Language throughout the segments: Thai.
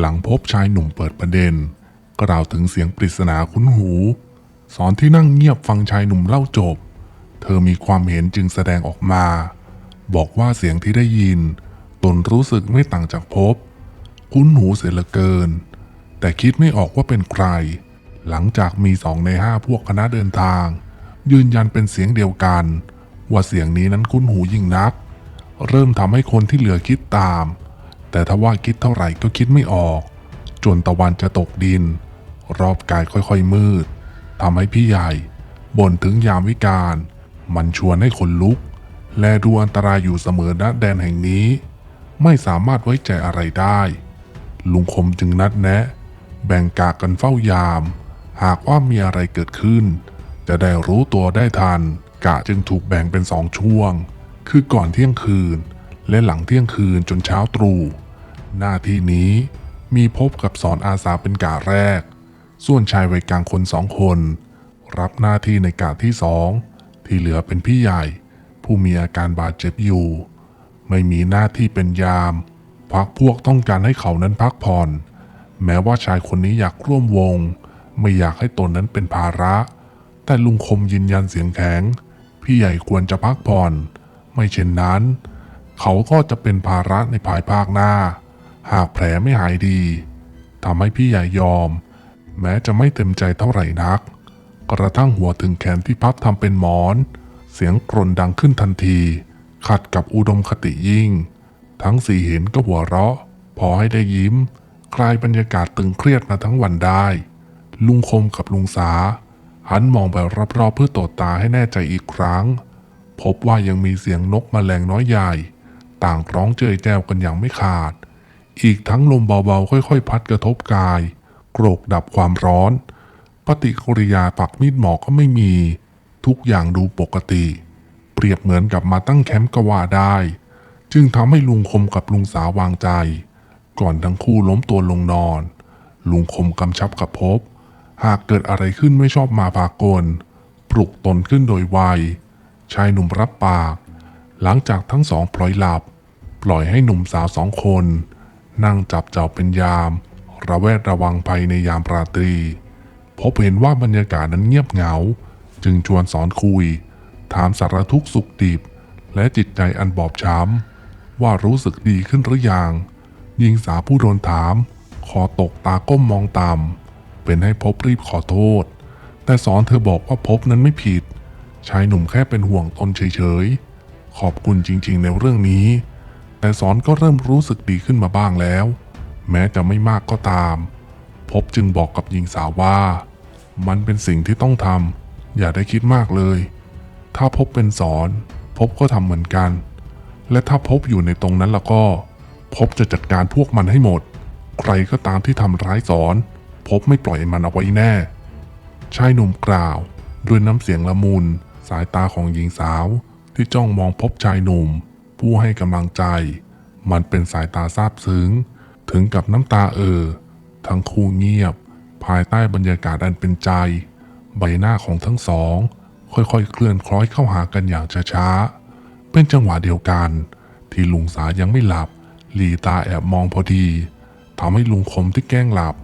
หลังพบชายหนุ่มเปิดประเด็น กล่าวถึงเสียงปริศนาคุ้นหู สอนที่นั่งเงียบฟังชายหนุ่มเล่าจบ เธอมีความเห็นจึงแสดงออกมา บอกว่าเสียงที่ได้ยิน ตนรู้สึกไม่ต่างจากพบ คุ้นหูเสียเหลือเกิน แต่คิดไม่ออกว่าเป็นใคร หลังจากมีสองในห้าพวกคณะเดินทาง ยืนยันเป็นเสียงเดียวกัน ว่าเสียงนี้นั้นคุ้นหูยิ่งนัก เริ่มทำให้คนที่เหลือคิดตาม แต่ถ้าว่าคิดเท่าไหร่ก็คิดไม่ออก จนตะวันจะตกดิน รอบกายค่อยๆมืดทำให้พี่ใหญ่บ่นถึงยามวิกาลมันชวนให้คนลุก และดูอันตรายอยู่เสมอณแดนแห่งนี้ ไม่สามารถไว้ใจอะไรได้ ลุงคมจึงนัดแนะ แบ่งกากกันเฝ้ายาม หากว่ามีอะไรเกิดขึ้น จะได้รู้ตัวได้ทัน กะจึงถูกแบ่งเป็นสองช่วง คือก่อนเที่ยงคืน และหลังเที่ยงคืนจนเช้าตรู่หน้าที่นี้มีพบกับสอนอาสาเป็นกะแรก ส่วนชายวัยกลางคนสองคน รับหน้าที่ในกะที่สองที่เหลือเป็นพี่ใหญ่ ผู้มีอาการบาดเจ็บอยู่ ไม่มีหน้าที่เป็นยามพักพวกต้องการให้เขานั้นพักผ่อน แม้ว่าชายคนนี้อยากร่วมวง ไม่อยากให้ตนนั้นเป็นภาระ แต่ลุงคมยืนยันเสียงแข็ง พี่ใหญ่ควรจะพักผ่อน ไม่เช่นนั้น เขาก็จะเป็นภาระในภายภาคหน้า หากแผลไม่หายดีทำให้พี่ใหญ่ยอม แม้จะไม่เต็มใจเท่าไหร่นัก กระทั่งหัวถึงแขนที่พับทำเป็นหมอน เสียงกรนดังขึ้นทันที ขัดกับอุดมคติยิ่ง ทั้งสี่เห็นก็หัวเราะ พอให้ได้ยิ้ม คลายบรรยากาศตึงเครียดมาทั้งวันได้ ลุงคมกับลุงสา หันมองไปรอบๆเพื่อตรวจตาให้แน่ใจอีกครั้ง พบว่ายังมีเสียงนกแมลงน้อยใหญ่ ต่างร้องเจยแจวกันอย่างไม่ขาด อีกทั้งลมเบาๆ ค่อยๆ พัดกระทบกาย โกรกดับความร้อน ปฏิกิริยาปักมีดหมอก็ไม่มี ทุกอย่างดูปกติ เปรียบเหมือนกับมาตั้งแคมป์กว่าได้ จึงทำให้ลุงคมกับลุงสาวางใจ ก่อนทั้งคู่ล้มตัวลงนอน ลุงคมกำชับกับพบ หากเกิดอะไรขึ้นไม่ชอบมาพากล ปลุกตนขึ้นโดยไวชายหนุ่มรับปาก หลังจากทั้งสองปล่อยหลับ ปล่อยให้หนุ่มสาวสองคน นั่งจับเจ้าเป็นยาม ระแวดระวังภัยในยามราตรี พบเห็นว่าบรรยากาศนั้นเงียบเหงา จึงชวนสอนคุย ถามสารทุกข์สุขดิบ และจิตใจอันบอบช้ำ ว่ารู้สึกดีขึ้นหรือยังหญิงสาวผู้โดนถาม ขอตกตาก้มมองต่ำเป็นให้พบรีบขอโทษ แต่สอนเธอบอกว่าพบนั้นไม่ผิดชายหนุ่มแค่เป็นห่วงตนเฉยๆ ขอบคุณจริงๆ ในเรื่องนี้ แต่สอนก็เริ่มรู้สึกดีขึ้นมาบ้างแล้ว แม้จะไม่มากก็ตาม พบจึงบอกกับหญิงสาวว่า มันเป็นสิ่งที่ต้องทำอย่าได้คิดมากเลย ถ้าพบเป็นสอน พบก็ทำเหมือนกัน และถ้าพบอยู่ในตรงนั้นแล้วก็ พบจะจัดการพวกมันให้หมด ใครก็ตามที่ทำร้ายสอน พบไม่ปล่อยมันเอาไว้แน่ชายหนุ่มกล่าว ด้วยน้ำเสียงละมุนสายตาของหญิงสาว ที่จ้องมองพบชายหนุ่ม ผู้ให้กำลังใจ มันเป็นสายตาซาบซึ้ง ถึงกับน้ำตาเออ ทั้งคู่เงียบ ภายใต้บรรยากาศอันเป็นใจ ใบหน้าของทั้งสอง ค่อยๆ เคลื่อนคล้อยเข้าหากันอย่างช้าๆ เป็นจังหวะเดียวกัน ที่ลุงสายังไม่หลับ หลีตาแอบมองพอดีทำให้ลุงคมที่แกล้งหลับ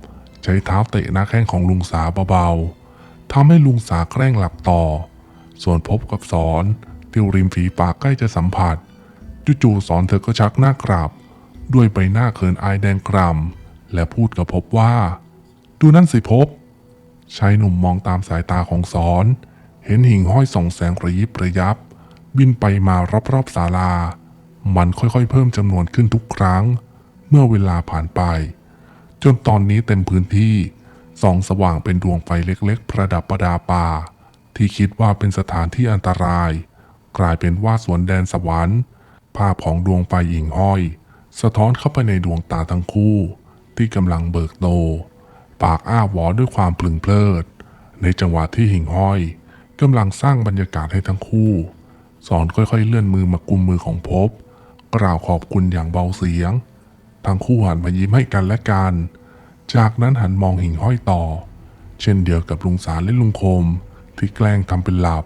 ใช้เท้าเตะหน้าแข้งของลุงสาเบาๆทำให้ลุงสาแกล้งหลับต่อ ส่วนพบกับสอน ที่ริมฝีปากใกล้จะสัมผัสจู่ๆสอนเธอก็ชักหน้ากลับด้วยใบหน้าเขินอายแดงกร่ำและพูดกับพบว่า ดูนั่นสิพบชายหนุ่มมองตามสายตาของสอน เห็นหิ่งห้อยส่องแสงระยิบระยับ บินไปมารอบๆศาลา มันค่อยๆ เพิ่มจำนวนขึ้นทุกครั้ง เมื่อเวลาผ่านไป จนตอนนี้เต็มพื้นที่ส่องสว่างเป็นดวงไฟเล็กๆ ประดับประดาป่า ที่คิดว่าเป็นสถานที่อันตราย กลายเป็นว่าสวนแดนสวรรค์ ภาพของดวงไฟหิ่งห้อย สะท้อนเข้าไปในดวงตาทั้งคู่ ที่กำลังเบิกโต ปากอ้าวอด้วยความปลึงเพลิด ในจังหวะที่หิ่งห้อยกำลังสร้างบรรยากาศให้ทั้งคู่ สอนค่อยๆเลื่อนมือมากุมมือของภพบ กล่าวขอบคุณอย่างเบาเสียง ทั้งคู่หันมายิ้มให้กันและกัน จากนั้นหันมองหิ่งห้อยต่อ เช่นเดียวกับลุงสารและลุงคมที่แกล้งทำเป็นหลับ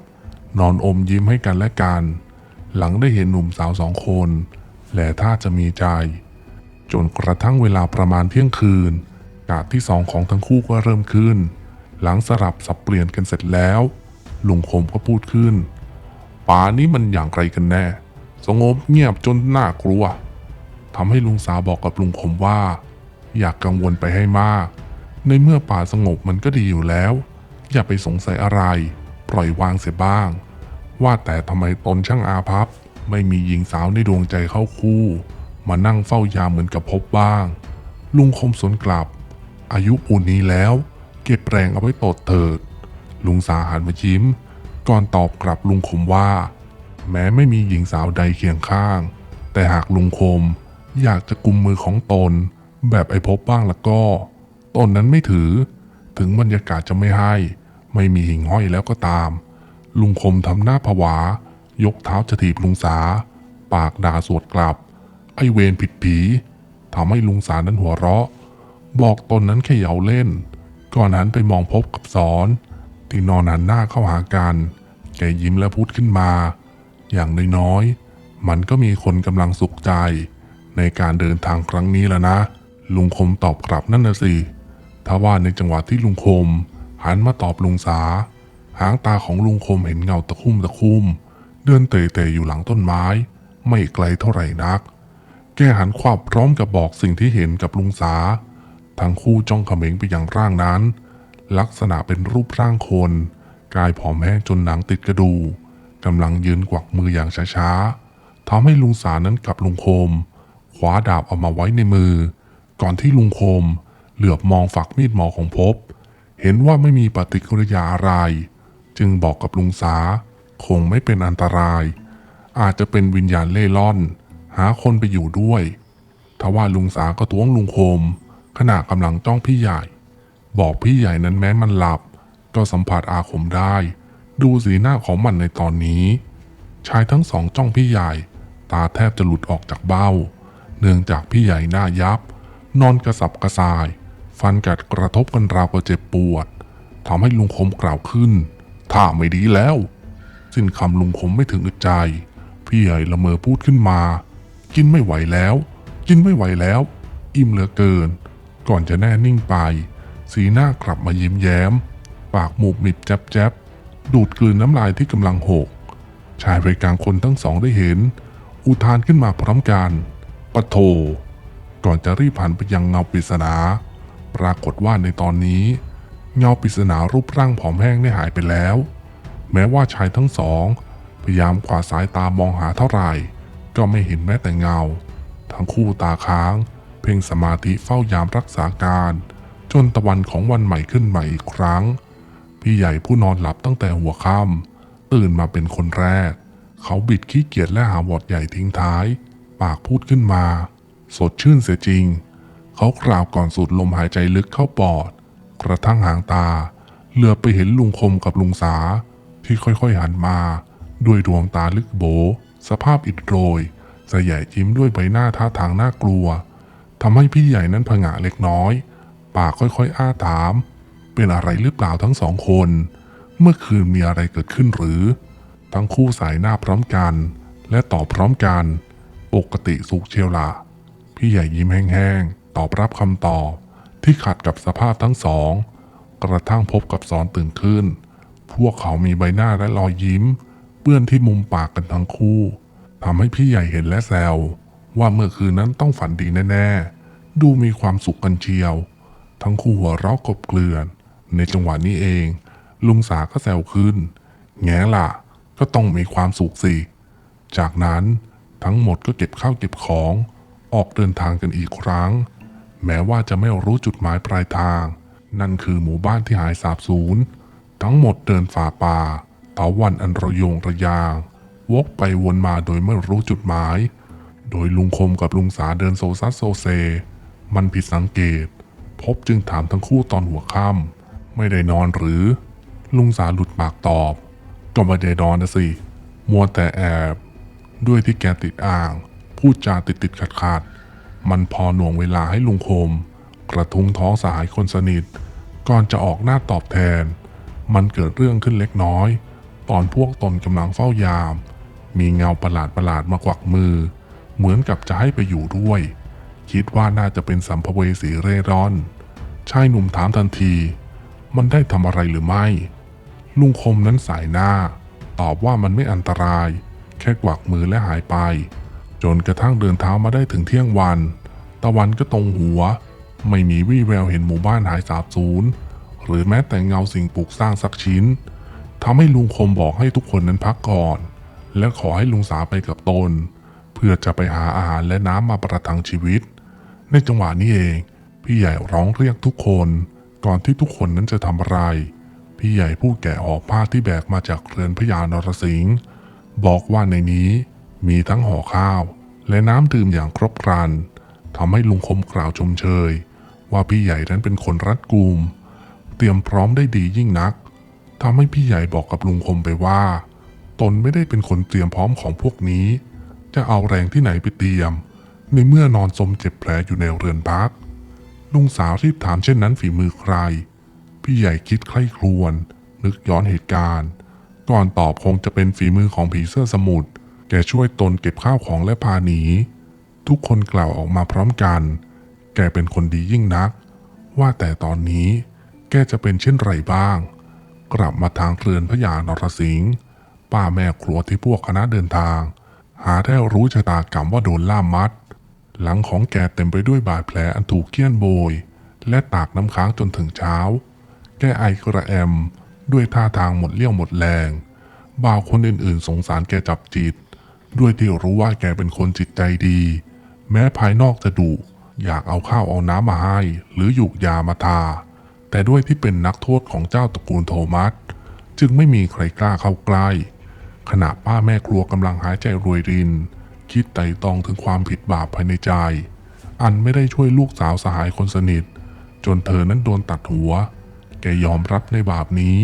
นอนอมยิ้มให้กันและกัน หลังได้เห็นหนุ่มสาวสองคน และถ้าจะมีใจ จนกระทั่งเวลาประมาณเที่ยงคืน กาดที่สองของทั้งคู่ก็เริ่มขึ้น หลังสลับสับเปลี่ยนกันเสร็จแล้ว ลุงคมก็พูดขึ้นป่านี้มันอย่างไรกันแน่ สงบเงียบจนน่ากลัวทำให้ลุงสาบอกกับลุงคมว่า อยากกังวลไปให้มาก ในเมื่อป่าสงบมันก็ดีอยู่แล้ว อย่าไปสงสัยอะไร ปล่อยวางเสียบ้าง ว่าแต่ทำไมตนช่างอาภัพ ไม่มีหญิงสาวในดวงใจเข้าคู่ มานั่งเฝ้ายามเหมือนกับพบบ้าง ลุงคมสนกลับ อายุปูนนี้แล้ว เก็บแรงเอาไว้ตดเถิด ลุงสาหันมายิ้ม ก่อนตอบกลับลุงคมว่า แม้ไม่มีหญิงสาวใดเคียงข้าง แต่หากลุงคมอยากจะกุมมือของตน แบบไอ้พบบ้างแล้วก็ ตนนั้นไม่ถือ ถึงบรรยากาศจะไม่ให้ ไม่มีหิ่งห้อยแล้วก็ตาม ลุงคมทำหน้าผวา ยกเท้าจะถีบลุงสา ปากด่าสวดกลับ ไอเวรผิดผีทำให้ลุงสานั้นหัวเราะ บอกตนนั้นแค่เยาเล่น ก่อนหันไปมองพบกับสอน ที่นอนหันหน้าเข้าหากัน แกยิ้มและพูดขึ้นมา อย่างน้อยๆ มันก็มีคนกำลังสุขใจ ในการเดินทางครั้งนี้แล้วนะ ลุงคมตอบกลับนั่นนะสิถ้าว่าในจังหวะที่ลุงคม หันมาตอบลุงสา หางตาของลุงคมเห็นเงาตะคุ่มตะคุ่มเดินเตะๆอยู่หลังต้นไม้ ไม่ไกลเท่าไหร่นัก แกหันขวับพร้อมกับบอกสิ่งที่เห็นกับลุงสา ทั้งคู่จ้องเขม็งไปยังร่างนั้น ลักษณะเป็นรูปร่างคน กายผอมแห้งจนหนังติดกระดูกกำลังยืนกวักมืออย่างช้าๆทำให้ลุงสานั้นกับลุงคมคว้าดาบเอามาไว้ในมือ ก่อนที่ลุงคม เหลือบมองฝักมีดหมอของพบ เห็นว่าไม่มีปฏิกิริยาอะไร จึงบอกกับลุงสา คงไม่เป็นอันตราย อาจจะเป็นวิญญาณเล่ร่อน หาคนไปอยู่ด้วยทว่าลุงสาก็ท้วงลุงโคม ขณะกำลังจ้องพี่ใหญ่ บอกพี่ใหญ่นั้นแม้มันหลับ ก็สัมผัสอาคมได้ ดูสีหน้าของมันในตอนนี้ ชายทั้งสองจ้องพี่ใหญ่ ตาแทบจะหลุดออกจากเบ้า เนื่องจากพี่ใหญ่หน้ายับ นอนกระสับกระส่าย ฟันกัดกระทบกันราวกับเจ็บปวดทำให้ลุงคมกล่าวขึ้น ถ้าไม่ดีแล้ว สิ้นคำลุงคมไม่ถึงอึดใจ พี่ใหญ่ละเมอพูดขึ้นมา กินไม่ไหวแล้ว กินไม่ไหวแล้ว อิ่มเหลือเกิน ก่อนจะแน่นิ่งไป สีหน้ากลับมายิ้มแย้ม ปากหมูบมิดแจ๊บแจบดูดกลืนน้ำลายที่กำลังหก ชายบริการคนทั้งสองได้เห็น อุทานขึ้นมาพร้อมกันปะโท ก่อนจะรีบหันไปยังเงาปริศนา ปรากฏว่าในตอนนี้ เงาปริศนารูปร่างผอมแห้งได้หายไปแล้ว แม้ว่าชายทั้งสอง พยายามกวาสายตามองหาเท่าไหร่ ก็ไม่เห็นแม้แต่เงา ทั้งคู่ตาค้าง เพ่งสมาธิเฝ้ายามรักษาการ จนตะวันของวันใหม่ขึ้นใหม่อีกครั้ง พี่ใหญ่ผู้นอนหลับตั้งแต่หัวค่ำตื่นมาเป็นคนแรก เขาบิดขี้เกียจและหาวอดใหญ่ทิ้งท้าย ปากพูดขึ้นมา สดชื่นเสียจริง เขากล่าวก่อนสูดลมหายใจลึกเข้าปอด กระทั่งหางตา เหลือไปเห็นลุงคมกับลุงสา ที่ค่อยๆหันมา ด้วยดวงตาลึกโบ สภาพอิดโรยสะใหญ่ยิ้มด้วยใบหน้าท่าทางน่ากลัวทำให้พี่ใหญ่นั้นผงะเล็กน้อย ปากค่อยๆอ้าถาม เป็นอะไรหรือเปล่าทั้งสองคน เมื่อคืนมีอะไรเกิดขึ้นหรือ ทั้งคู่สายหน้าพร้อมกัน และตอบพร้อมกัน ปกติสุขเชียวละพี่ใหญ่ยิ้มแห้งๆ ตอบรับคำตอบ ที่ขัดกับสภาพทั้งสอง กระทั่งพบกับสอนตื่นขึ้น พวกเขามีใบหน้าและรอยยิ้ม เปื้อนที่มุมปากกันทั้งคู่ทำให้พี่ใหญ่เห็นและแซวว่าเมื่อคืนนั้นต้องฝันดีแน่ๆ ดูมีความสุขกันเชียว ทั้งคู่หัวเราะกบเกลื่อน ในจังหวะนี้เอง ลุงสาก็แซวขึ้น แง่ล่ะ ก็ต้องมีความสุขสิ จากนั้นทั้งหมดก็เก็บข้าวเก็บของ ออกเดินทางกันอีกครั้ง แม้ว่าจะไม่รู้จุดหมายปลายทาง นั่นคือหมู่บ้านที่หายสาบสูญ ทั้งหมดเดินฝ่าป่าเถาวันอันระยงระยาง วกไปวนมาโดยไม่รู้จุดหมาย โดยลุงคมกับลุงสาเดินโซซัสโซเซ มันผิดสังเกต พบจึงถามทั้งคู่ตอนหัวค่ำไม่ได้นอนหรือ ลุงสาหลุดปากตอบ ก็ไม่ได้นอนนะสิ มัวแต่แอบ ด้วยที่แกติดอ่าง พูดจาติดติดขัดขัด มันพอหน่วงเวลาให้ลุงคม กระทุ้งท้องสหายคนสนิท ก่อนจะออกหน้าตอบแทน มันเกิดเรื่องขึ้นเล็กน้อย ตอนพวกตนกำลังเฝ้ายาม มีเงาประหลาดประหลาดมากวักมือ เหมือนกับจะให้ไปอยู่ด้วย คิดว่าน่าจะเป็นสัมภเวสีเร่ร่อนชายหนุ่มถามทันที มันได้ทำอะไรหรือไม่ ลุงคมนั้นสายหน้า ตอบว่ามันไม่อันตราย แค่กวักมือและหายไป จนกระทั่งเดินเท้ามาได้ถึงเที่ยงวัน ตะวันก็ตรงหัว ไม่มีวี่แววเห็นหมู่บ้านหายสาบสูญหรือแม้แต่เงาสิ่งปลูกสร้างสักชิ้นทำให้ลุงคมบอกให้ทุกคนนั้นพักก่อน และขอให้ลุงสาไปกับตน เพื่อจะไปหาอาหารและน้ำมาประทังชีวิต ในจังหวะนี้เอง พี่ใหญ่ร้องเรียกทุกคน ก่อนที่ทุกคนนั้นจะทำอะไร พี่ใหญ่ผู้แกะออกผ้าที่แบกมาจากเรือนพญานรสิงห์บอกว่าในนี้ มีทั้งห่อข้าว และน้ำดื่มอย่างครบครันทำให้ลุงคมกล่าวชมเชย ว่าพี่ใหญ่นั้นเป็นคนรัดกุม เตรียมพร้อมได้ดียิ่งนักทำให้พี่ใหญ่บอกกับลุงคมไปว่า ตนไม่ได้เป็นคนเตรียมพร้อมของพวกนี้ จะเอาแรงที่ไหนไปเตรียม ในเมื่อนอนสมเจ็บแผลอยู่ในเรือนพัก ลุงสาวรีบถามเช่นนั้นฝีมือใคร พี่ใหญ่คิดใคร่ครวญนึกย้อนเหตุการณ์ ก่อนตอบคงจะเป็นฝีมือของผีเสื้อสมุทร แกช่วยตนเก็บข้าวของและพาหนี ทุกคนกล่าวออกมาพร้อมกัน แกเป็นคนดียิ่งนัก ว่าแต่ตอนนี้แกจะเป็นเช่นไรบ้าง กลับมาทางเรือนพญานรสิงห์ป้าแม่ครัวที่พวกคณะเดินทาง หาได้รู้ชะตากรรมว่าโดนล่ามมัด หลังของแกเต็มไปด้วยบาดแผลอันถูกเคี่ยนโบย และตากน้ำค้างจนถึงเช้า แกไอกระแอม ด้วยท่าทางหมดเลี้ยวหมดแรงบ่าวคนอื่นๆ สงสารแกจับจิต ด้วยที่รู้ว่าแกเป็นคนจิตใจดี แม้ภายนอกจะดุอยากเอาข้าวเอาน้ำมาให้ หรือหยุกยามาทา แต่ด้วยที่เป็นนักโทษของเจ้าตระกูลโทมัส จึงไม่มีใครกล้าเข้าใกล้ ขณะป้าแม่ครัวกำลังหายใจรวยริน คิดไต่ตองถึงความผิดบาปภายในใจ อันไม่ได้ช่วยลูกสาวสหายคนสนิท จนเธอนั้นโดนตัดหัว แกยอมรับในบาปนี้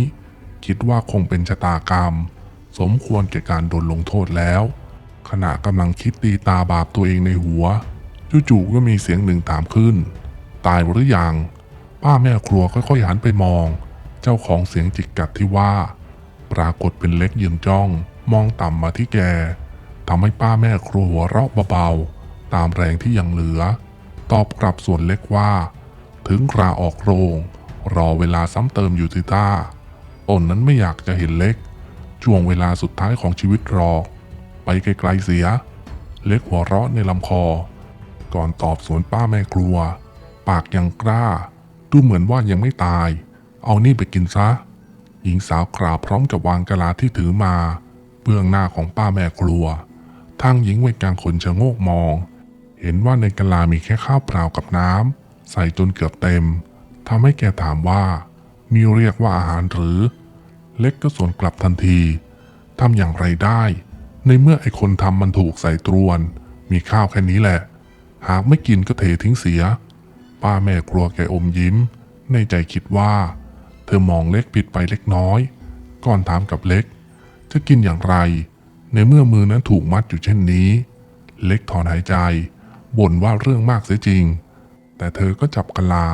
คิดว่าคงเป็นชะตากรรม สมควรแก่การโดนลงโทษแล้ว ขณะกำลังคิดตีตาบาปตัวเองในหัว จู่ๆก็มีเสียงหนึ่งตามขึ้น ตายหรือยัง ป้าแม่ครัวค่อยๆหันไปมอง เจ้าของเสียงจิกกัดที่ว่า ปรากฏเป็นเล็กยืนจ้อง มองต่ำมาที่แกทำให้ป้าแม่ครัวหัวเราะเบาๆ ตามแรงที่ยังเหลือ ตอบกลับส่วนเล็กว่า ถึงคราออกโรง รอเวลาซ้ำเติมอยู่ที่ต้าตนนั้นไม่อยากจะเห็นเล็กช่วงเวลาสุดท้ายของชีวิตรอ ไปไกลๆเสีย เล็กหัวเราะในลำคอ ก่อนตอบสวนป้าแม่ครัว ปากยังกล้า ดูเหมือนว่ายังไม่ตาย เอานี่ไปกินซะ หญิงสาวกล่าวพร้อมกับวางกะลาที่ถือมา เบื้องหน้าของป้าแม่ครัว ทางหญิงวัยกลางคนชะโงกมอง เห็นว่าในกะลามีแค่ข้าวเปล่ากับน้ำใส่จนเกือบเต็มทำให้แกถามว่านี่เรียกว่าอาหารหรือ เล็กก็สวนกลับทันทีทำอย่างไรได้ ในเมื่อไอคนทำมันถูกใส่ตรวน มีข้าวแค่นี้แหละ หากไม่กินก็เททิ้งเสีย ป้าแม่ครัวแกอมยิ้ม ในใจคิดว่า เธอมองเล็กผิดไปเล็กน้อย ก่อนถามกับเล็ก จะกินอย่างไร ในเมื่อมือนั้นถูกมัดอยู่เช่นนี้ เล็กถอนหายใจบ่นว่าเรื่องมากเสียจริง แต่เธอก็จับกะลา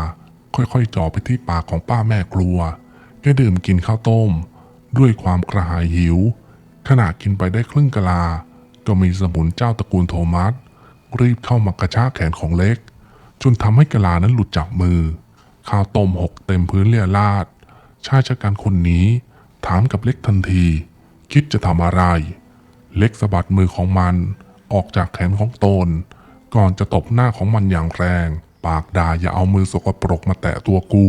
ค่อยๆจ่อไปที่ปากของป้าแม่ครัวแกดื่มกินข้าวต้ม ด้วยความกระหายหิว ขณะกินไปได้ครึ่งกะลา ก็มีสมุนเจ้าตระกูลโทมัสรีบเข้ามากระชากแขนของเล็ก จนทำให้กะลานั้นหลุดจากมือ ข้าวต้มหกเต็มพื้นเลียราด ชายชะกันคนนี้ ถามกับเล็กทันที คิดจะทำอะไร เล็กสะบัดมือของมันออกจากแขนของตน ก่อนจะตบหน้าของมันอย่างแรง ปากด่าอย่าเอามือสกปรกมาแตะตัวกู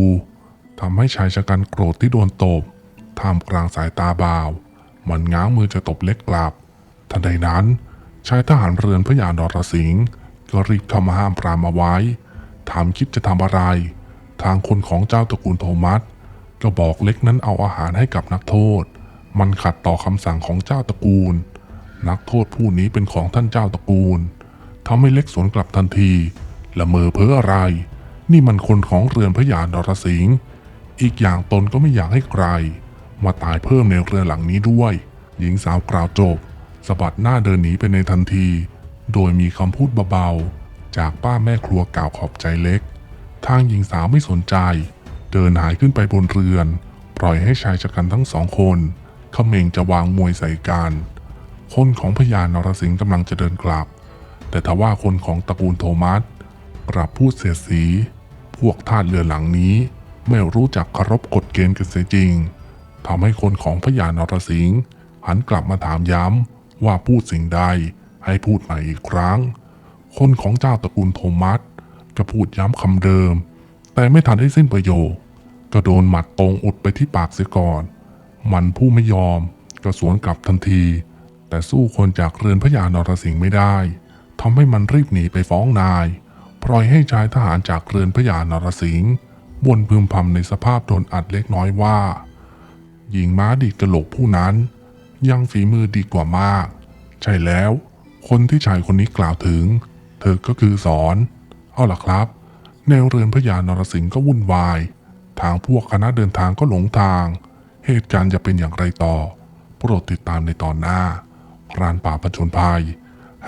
ทำให้ชายชะกันโกรธที่โดนตบท่ามกลางสายตาบ่าว มันง้างมือจะตบเล็กกลับ ทันใดนั้นชายทหารเรือนพระยานรสิงห์ก็รีบเข้ามาห้ามปรามเอาไว้ ถามคิดจะทำอะไร ทางคนของเจ้าตระกูลโทมัสก็บอกเล็กนั้นเอาอาหารให้กับนักโทษ มันขัดต่อคำสั่งของเจ้าตระกูล นักโทษผู้นี้เป็นของท่านเจ้าตระกูลทำให้เล็กสวนกลับทันทีละเมอเพ้ออะไร นี่มันคนของเรือนพระยานรสิงห์อีกอย่างตนก็ไม่อยากให้ใคร มาตายเพิ่มในเรือหลังนี้ด้วย หญิงสาวกล่าวจบสะบัดหน้าเดินหนีไปในทันที โดยมีคำพูดเบาๆ จากป้าแม่ครัวกล่าวขอบใจเล็ก ทางหญิงสาวไม่สนใจ เดินหายขึ้นไปบนเรือน ปล่อยให้ชายชะกันทั้งสองคนเขม่งจะวางมวยใส่กันคนของพญานรสิงห์กำลังจะเดินกลับ แต่ทว่าคนของตระกูลโทมัสกลับพูดเสียสี พวกทาสเรือหลังนี้ไม่รู้จักเคารพกฎเกณฑ์กันเสียจริง ทำให้คนของพญานรสิงห์หันกลับมาถามย้ำว่าพูดสิ่งใดให้พูดใหม่อีกครั้ง คนของเจ้าตระกูลโทมัสก็พูดย้ำคำเดิม แต่ไม่ทันได้สิ้นประโยค ก็โดนหมัดตรงอุดไปที่ปากเสียก่อน มันผู้ไม่ยอมก็สวนกลับทันที แต่สู้คนจากเรือนพญานรสิงห์ไม่ได้ทำให้มันรีบหนีไปฟ้องนาย ปล่อยให้ชายทหารจากเรือนพญานรสิงห์บ่นพึมพำในสภาพโดนอัดเล็กน้อยว่า หญิงม้าดีกระโหลกผู้นั้น ยังฝีมือดีกว่ามาก ใช่แล้ว คนที่ชายคนนี้กล่าวถึง เธอก็คือสอน เอาล่ะครับแนวเรือนพญานรสิงห์ก็วุ่นวาย ทางพวกคณะเดินทางก็หลงทาง เหตุการณ์จะเป็นอย่างไรต่อ โปรดติดตามในตอนหน้าพรานป่าประชนภัย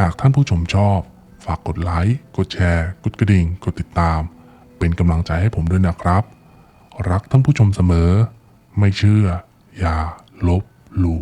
หากท่านผู้ชมชอบ ฝากกดไลค์ กดแชร์ กดกระดิ่ง กดติดตาม เป็นกำลังใจให้ผมด้วยนะครับ รักท่านผู้ชมเสมอ ไม่เชื่อ อย่าลบหลู่